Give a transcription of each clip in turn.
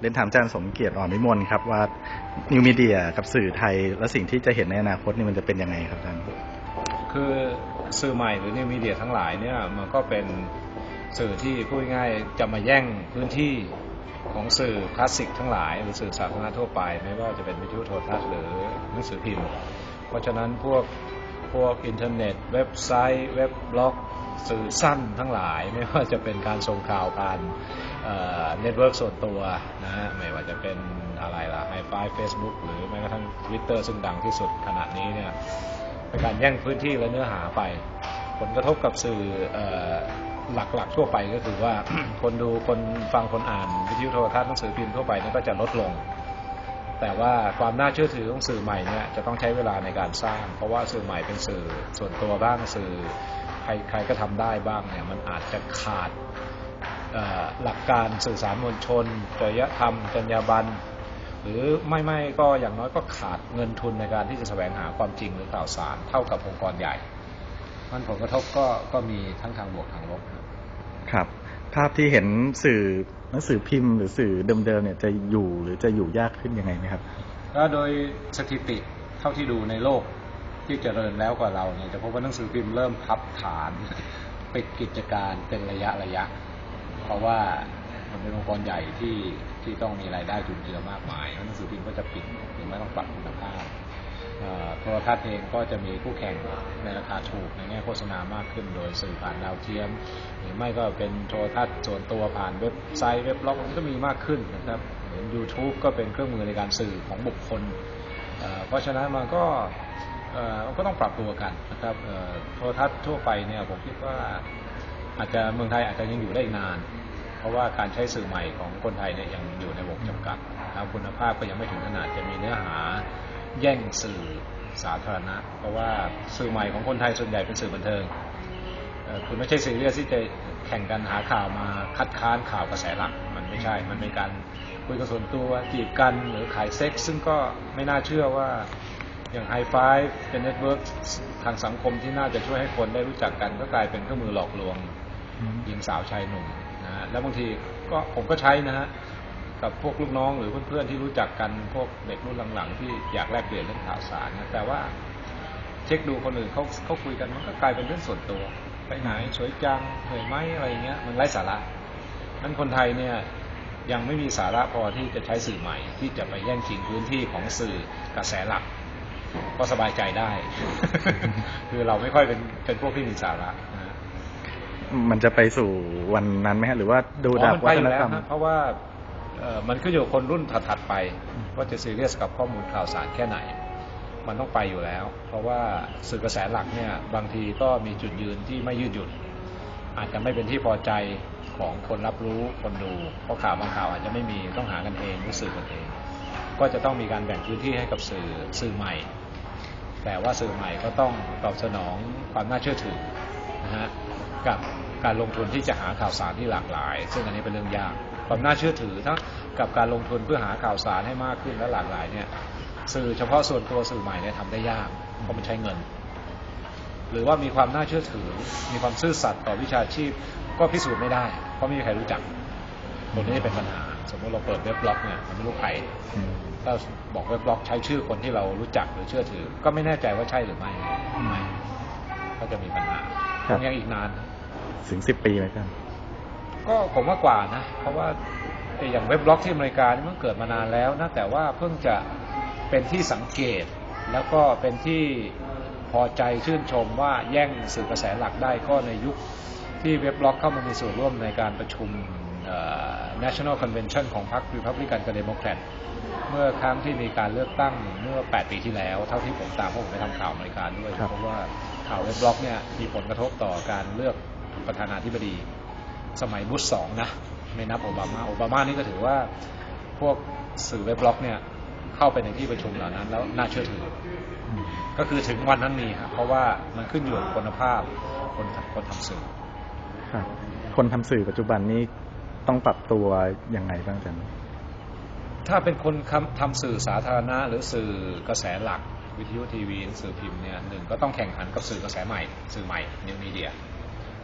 เรียนถามอาจารย์สมเกียรติอ่อนวิมลครับว่านิวมีเดียกับสื่อไทย และสิ่งที่จะเห็นในอนาคตนี่มันจะเป็นยังไงครับอาจารย์คือสื่อใหม่หรือนิวมีเดียทั้งหลายเนี่ยมันก็เป็นสื่อที่พูดง่ายจะมาแย่งพื้นที่ของสื่อคลาสสิกทั้งหลาย หรือสื่อสาธารณะทั่วไปไม่ว่าจะเป็นวิทยุโทรทัศน์หรือหนังสือพิมพ์ เพราะฉะนั้นพวกพวกอินเทอร์เน็ต เว็บไซต์ เว็บบล็อก สื่อสั้นทั้งหลาย ไม่ว่าจะเป็นการส่งข่าวผ่าน เน็ตเวิร์กส่วนตัวนะฮะไม่ว่าจะเป็นอะไรล่ะไฮไฟเฟซบุ๊กหรือแม้กระทั่ง Twitter ซึ่งดังที่สุดขณะนี้เนี่ยเป็นการแย่งพื้นที่และเนื้อหาไป ผลกระทบกับสื่ออหลักๆ ทั่วไปก็คือว่าคนดูคนฟังคนอ่านวิทยุโทรทัศน์หนังสือพิมพ์ทั่วไปนี่ก็จะลดลง แต่ว่าความน่าเชื่อถือของสื่อใหม่เนี่ยจะต้องใช้เวลาในการสร้าง เพราะว่าสื่อใหม่เป็นสื่อส่วนตัวบ้างสื่อใครใครก็ทำได้บ้างเนี่ยมันอาจจะขาด หลักการสื่อสารมวลชนจริยธรรม จรรยาบรรณหรือไม่ไม่ก็อย่างน้อยก็ขาดเงินทุนในการที่จะแสวงหาความจริงหรือข่าวสารเท่ากับองค์กรใหญ่มันผลกระทบก็ก็มีทั้งทางบวกทางลบครับครับ ภาพที่เห็นสื่อหนังสือพิมพ์ หรือสื่อเดิมๆเนี่ยจะอยู่หรือจะอยู่ยากขึ้นยังไงไหมครับก็โดยสถิติเท่าที่ดูในโลกที่เจริญแล้วกว่าเราเนี่ยจะพบว่าหนังสือพิมพ์เริ่มพับฐานปิดกิจการเป็นระยะระยะเพ ราะว่ามันเป็นองค์กรใหญ่ที่ที่ต้องมีรายได้จุนเจือมากมายหนังสือพิมพ์ก็จะปิดหรือไม่ต้องปรับคุณภาพโทรทัศน์เองก็จะมีคู่แข่งในราคาถูกในแง่โฆษณามากขึ้นโดยสื่อผ่านดาวเทียม หรือไม่ก็เป็นโทรทัศน์ส่วนตัวผ่านเว็บไซต์เว็บบล็อกมันก็มีมากขึ้นนะครับเหมือน YouTube ก็เป็นเครื่องมือในการสื่อของบุคคลเเพราะฉะนั้นมันก็เอ่อมันก็ต้องปรับตัวกันนะครับโทรทัศน์ทั่วไปเนี่ยผมคิดว่าอาจจะเมืองไทยอาจจะยังอยู่ได้อีกนาน เพราะว่าการใช้สื่อใหม่ของคนไทยเนี่ยยังอยู่ในวงจำกัดแล้วคุณภาพก็ยังไม่ถึงขนาดจะมีเนื้อหาแย่งสื่อสาธารณะ เพราะว่าสื่อใหม่ของคนไทยส่วนใหญ่เป็นสื่อบันเทิงคุณไม่ใช่ซีเรียสที่จะแข่งกันหาข่าวมาคัดค้านข่าวกระแสหลัก มันไม่ใช่ มันเป็นการคุยกันส่วนตัวจีบกันหรือขายเซ็กซ์ซึ่งก็ไม่น่าเชื่อว่าอย่างไฮไฟเป็นเน็ตเวิร์กทางสังคมที่น่าจะช่วยให้คนได้รู้จักกันก็กลายเป็นเครื่องมือหลอกลวงหญิงสาวชายหนุ่ม นะฮะแล้วบางทีก็ผมก็ใช้นะฮะกับพวกลูกน้องหรือเพื่อนๆที่รู้จักกันพวกเด็กรุ่นหลังๆ ที่อยากแลกเปลี่ยนเรื่องข่าวสารนะแต่ว่าเช็คดูคนอื่นเขาเขาคุยกันมันก็กลายเป็นเรื่องส่วนตัว ไปไหนสวยจังเหนื่อยไหมอะไรเงี้ยมันไร้สาระนั้นคนไทยเนี่ยยังไม่มีสาระพอที่จะใช้สื่อใหม่ ที่จะไปแย่งชิงพื้นที่ของสื่อกระแสหลัก ก็สบายใจได้ คือเราไม่ค่อยเป็นเป็นพวกที่มีสาระนะฮะ มันจะไปสู่วันนั้นไหมฮะหรือว่าดูอ๋อจากมันวัไปอฒนยู่แล้ธรวรมฮะเพราะว่าเอ่อมันก็อยู่กับคนรุ่นถัดๆไปว่าจะซีเรียสกับข้อมูลข่าวสารแค่ไหน มันต้องไปอยู่แล้ว เพราะว่าสื่อกระแสหลักเนี่ยบางทีก็มีจุดยืนที่ไม่ยืดหยุ่นอาจจะไม่เป็นที่พอใจของคนรับรู้คนดูเพราะข่าวบางข่าวอาจจะไม่มีต้องหากันเองหรือสื่อกันเอง ก็จะต้องมีการแบ่งพื้นที่ให้กับสื่อสื่อใหม่ แต่ว่าสื่อใหม่ก็ต้องตอบสนองความน่าเชื่อถือนะฮะ กับการลงทุนที่จะหาข่าวสารที่หลากหลาย ซึ่งอันนี้เป็นเรื่องยากความน่าเชื่อถือทั้งกับการลงทุนเพื่อหาข่าวสารให้มากขึ้นและหลากหลายเนี่ยสื่อเฉพาะส่วนตัวสื่อใหม่เนี่ยทำได้ยากเพราะมันใช้เงิน หรือว่ามีความน่าเชื่อถือ มีความซื่อสัตย์ต่อวิชาชีพ ก็พิสูจน์ไม่ได้ เพราะไม่มีใครรู้จักตรงนี้เป็นปัญหา สมมติเราเปิดเว็บบล็อกเนี่ยมันไม่รู้ใครอืมถ้าบอกเว็บบล็อกใช้ชื่อคนที่เรารู้จักหรือเชื่อถือ ก็ไม่แน่ใจว่าใช่หรือไม่ไม่ก็จะมีปัญหา ครับ ยังอีกนาน ถึงสิบปีไหมครับก็ผมว่ากว่านะ เพราะว่าไอ้อย่างเว็บบล็อกที่อเมริกานี่มันเกิดมานานแล้วนะแต่ว่าเพิ่งจะเป็นที่สังเกต แล้วก็เป็นที่พอใจชื่นชมว่าแย่งสื่อกระแสหลักได้ก็ในยุคที่เว็บบล็อกเข้ามามีส่วนร่วมในการประชุมเอ่อ National Convention ของพรรค Republican กับ Democrat เมื่อครั้งที่มีการเลือกตั้งเมื่อ 8 ปีที่แล้ว เท่าที่ผมตามเพราะผมไปทำข่าวอเมริกาด้วย ครับ เพราะว่า ข่าวเว็บบล็อกเนี่ยมีผลกระทบต่อการเลือกประธานาธิบดี สมัยบุชสองนะ ไม่นับโอบามา โอบามานี่ก็ถือว่าพวกสื่อเว็บบล็อกเนี่ยเข้าไปในที่ประชุมเหล่านั้น แล้วน่าเชื่อถือ ก็คือถึงวันนั้นมีครับเพราะว่ามันขึ้นอยู่กับคุณภาพคนคนทำสื่อครับคนทำสื่อปัจจุบันนี้ต้องปรับตัวยังไงบ้างอาจารย์ถ้าเป็นคนทำทำสื่อสาธารณะ หรือสื่อกระแสหลัก วิทยุทีวีหนังสือพิมพ์เนี่ยหนึ่งก็ต้องแข่งขันกับสื่อกระแสใหม่ สื่อใหม่นิวมีเดีย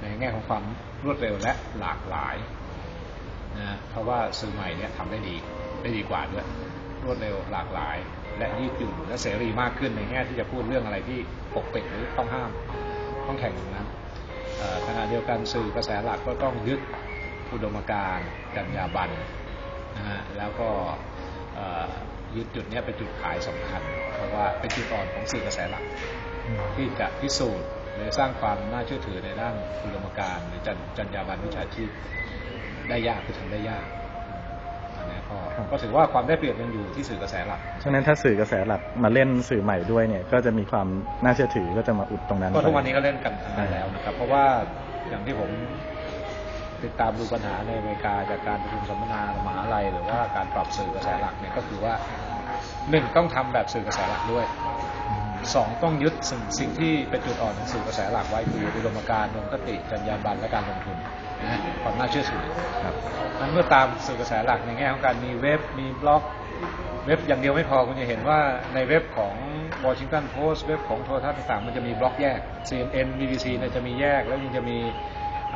ในแง่ของความรวดเร็วและหลากหลายนะเพราะว่าสื่อใหม่เนี่ยทำได้ดีได้ดีกว่าด้วยรวดเร็วหลากหลาย และยืดหยุ่นและเสรีมากขึ้นในแง่ที่จะพูดเรื่องอะไรที่ปกปิดหรือต้องห้ามต้องแข่งอย่างนั้นขณะเดียวกันสื่อกระแสหลักก็ต้องยึดอุดมการณ์จรรยาบรรณนะฮะแล้วก็ยึดจุดเนี้ยเป็นจุดขายสำคัญ เพราะว่าเป็นจุดอ่อนของสื่อกระแสหลัก ที่จะพิสูจน์หรือสร้างความน่าเชื่อถือในด้านอุดมการณ์หรือจรรจรรยาบรรณวิชาชีพได้ยากคือทำได้ยากอันนี้ก็ครับก็ถือว่าความได้เปรียบยังอยู่ที่สื่อกระแสหลักฉะนั้นถ้าสื่อกระแสหลักมาเล่นสื่อใหม่ด้วยเนี่ย ก็จะมีความน่าเชื่อถือก็จะมาอุดตรงนั้นก็ทุกวันไปนี้ก็เล่นกันทั้งนั้นแล้วนะครับ เพราะว่าอย่างที่ผมติดตามดูปัญหาในอเมริกาจากการประชุมสัมมนามหาลัยหรือว่าการปรับสื่อกระแสหลักเนี่ยก็คือว่า หนึ่งต้องทำแบบสื่อกระแสหลักด้วยสองต้องยึดสิ่งสิ่งที่เป็นจุดอ่อนของสื่อกระแสหลักไว้คืออุดมการณ์นมคติจรรยาบรรณและการลงทุนนะความน่าเชื่อถือครับนั้นเมื่อตามสื่อกระแสหลักในแง่ของการมีเว็บมีบล็อก เว็บอย่างเดียวไม่พอคุณจะเห็นว่าในเว็บของ Washington Post เว็บของโทรทัศน์ต่างๆมันจะมีบล็อกแยก CNN BBC เนี่ยจะมีแยก แล้วยังจะมี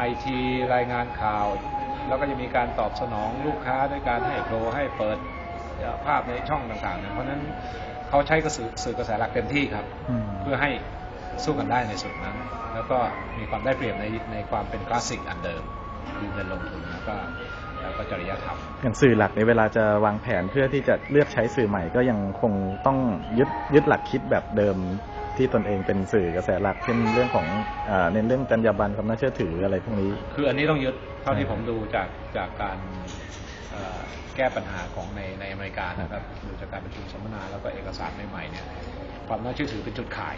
IT รายงานข่าว แล้วก็จะมีการตอบสนองลูกค้าด้วยการให้โปรให้เปิด ภาพในช่องต่างๆเนี่ยเพราะฉะนั้นเขาใช้กระสือสื่อกระแสหลักเต็มที่ครับอืมเพื่อให้สู้กันได้ในสุดนั้น แล้วก็มีความได้เปรียบในในความเป็นคลาสสิกอันเดิมคือเงินลงทุนแล้วก็แล้วก็จริยธรรมอย่างสื่อหลักในเวลาจะวางแผนเพื่อที่จะเลือกใช้สื่อใหม่ก็ยังคงต้องยึดยึดหลักคิดแบบเดิมที่ตนเองเป็นสื่อกระแสหลักเช่นเรื่องของอ่าเน้นเรื่องจรรยาบรรณความน่าเชื่อถืออะไรพวกนี้ คืออันนี้ต้องยึดเท่าที่ใช่ผมดูจากจากการเอ่อ แก้ปัญหาของในในอเมริกานะครับดูจากการประชุมสัมมนาแล้วก็เอกสารใหม่ๆเนี่ยความน่าเชื่อถือเป็นจุดขาย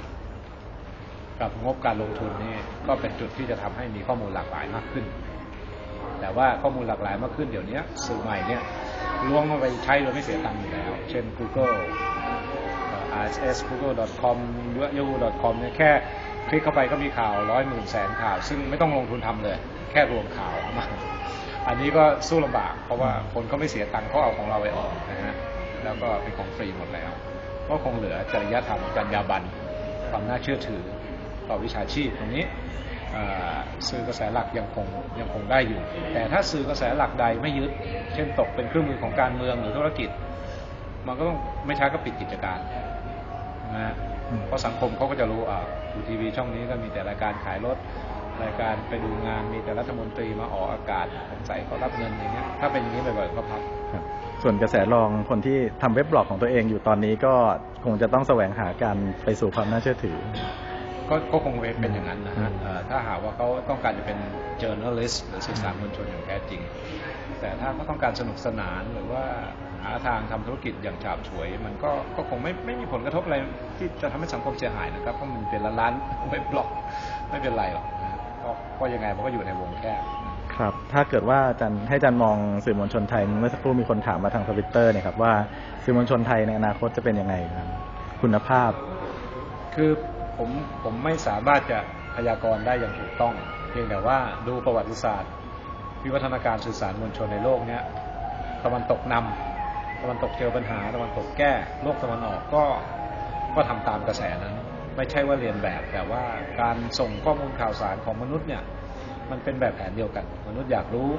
กับงบการลงทุนนี่ก็เป็นจุดที่จะทำให้มีข้อมูลหลากหลายมากขึ้น แต่ว่าข้อมูลหลากหลายมากขึ้นเดี๋ยวนี้สื่อใหม่เนี่ยล้วงเข้าไปใช้โดยไม่เสียตังค์อยู่แล้ว เช่น Google เอ่อ RSS google.com yahoo.com เนี่ยแค่คลิกเข้าไปก็มีข่าวร้อยหมื่นแสนข่าว ซึ่งไม่ต้องลงทุนทำเลย แค่รวมข่าวเอามา อันนี้ก็สู้ลำบาก เพราะว่าคนเขาไม่เสียตังค์เขาเอาของเราไปออกนะฮะแล้วก็เป็นของฟรีหมดแล้ว ก็คงเหลือจริยธรรมจรรยาบรรณความน่าเชื่อถือต่อวิชาชีพตรงนี้สื่อกระแสหลักยังคงยังคงได้อยู่ แต่ถ้าสื่อกระแสหลักใดไม่ยึด เช่นตกเป็นเครื่องมือของการเมืองหรือธุรกิจ มันก็ต้องไม่ช้าก็ปิดกิจการนะฮะเพราะสังคมเขาก็จะรู้อ่าดูทีวีช่องนี้ก็มีแต่รายการขายรถ รายการไปดูงานมีแต่รัฐมนตรีมาออกอากาศสงสัยเขารับเงินอย่างเงี้ยถ้าเป็นอย่างนี้บ่อยๆก็พับครับส่วนกระแสรองคนที่ทำเว็บบล็อกของตัวเองอยู่ตอนนี้ก็คงจะต้องแสวงหาการไปสู่ความน่าเชื่อถือ ก็ก็คงเป็นอย่างนั้นนะฮะอืมเอ่อถ้าหากว่าเขาต้องการจะเป็น journalist หรือสื่อสารมวลชนอย่างแท้จริง แต่ถ้าเขาต้องการสนุกสนานหรือว่าหาทางทำธุรกิจอย่างฉาบฉวย มันก็ก็คงไม่ไม่มีผลกระทบอะไรที่จะทำให้สังคมเสียหายนะครับเพราะมันเป็นล้านล้านๆเว็บบล็อกไม่เป็นไรหรอกนะ ก็ก็ยังไงมันก็อยู่ในวงแคบครับ ถ้าเกิดว่าอาจารย์ให้อาจารย์มองสื่อมวลชนไทย เมื่อสักครู่มีคนถามมาทางทวิตเตอร์เนี่ยครับว่าสื่อมวลชนไทยในอนาคตจะเป็นยังไงครับ คุณภาพ คือผมผมไม่สามารถจะพยากรณ์ได้อย่างถูกต้อง เพียงแต่ว่าดูประวัติศาสตร์ วิวัฒนาการสื่อสารมวลชนในโลกเนี้ยตะวันตกนำตะวันตกเจอปัญหาตะวันตกแก้โลกตะวันออกก็ก็ทำตามกระแสนั้น ไม่ใช่ว่าเรียนแบบ แต่ว่าการส่งข้อมูลข่าวสารของมนุษย์เนี่ย มันเป็นแบบแผนเดียวกัน มนุษย์อยากรู้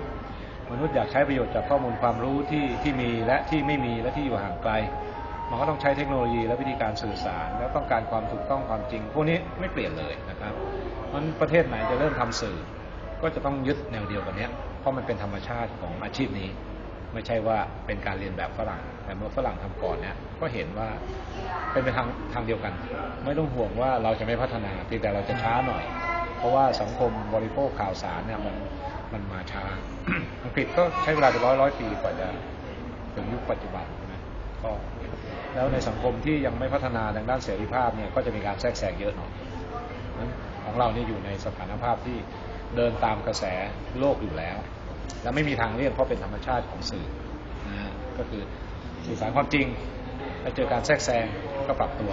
มนุษย์อยากใช้ประโยชน์จากข้อมูลความรู้ที่ที่มีและที่ไม่มีและที่อยู่ห่างไกล มันก็ต้องใช้เทคโนโลยีและวิธีการสื่อสาร แล้วต้องการความถูกต้องความจริง พวกนี้ไม่เปลี่ยนเลยนะครับมันประเทศไหนจะเริ่มทำสื่อ ก็จะต้องยึดแนวเดียวกันเนี้ยเพราะมันเป็นธรรมชาติของอาชีพนี้ ไม่ใช่ว่าเป็นการเรียนแบบฝรั่ง แต่เมื่อฝรั่งทำก่อนเนี่ยก็เห็นว่าเป็นไปทางทางเดียวกัน ไม่ต้องห่วงว่าเราจะไม่พัฒนาเพียงแต่เราจะช้าหน่อย เพราะว่าสังคมบริโภคข่าวสารเนี่ยมันมันมาช้า อังกฤษก็ใช้เวลาเป็นร้อยร้อยปีกว่าจะถึงยุคปัจจุบันใช่ไหมก็แล้วในสังคมที่ยังไม่พัฒนาทางด้านเสรีภาพเนี่ยก็จะมีการแทรกแซงเยอะหน่อยนั้นของเราเนี่ยอยู่ในสถานภาพที่เดินตามกระแสโลกอยู่แล้ว และไม่มีทางเลี่ยงเพราะเป็นธรรมชาติของสื่อนะก็คือสื่อสารความจริง แล้วเจอการแทรกแซงก็ปรับตัว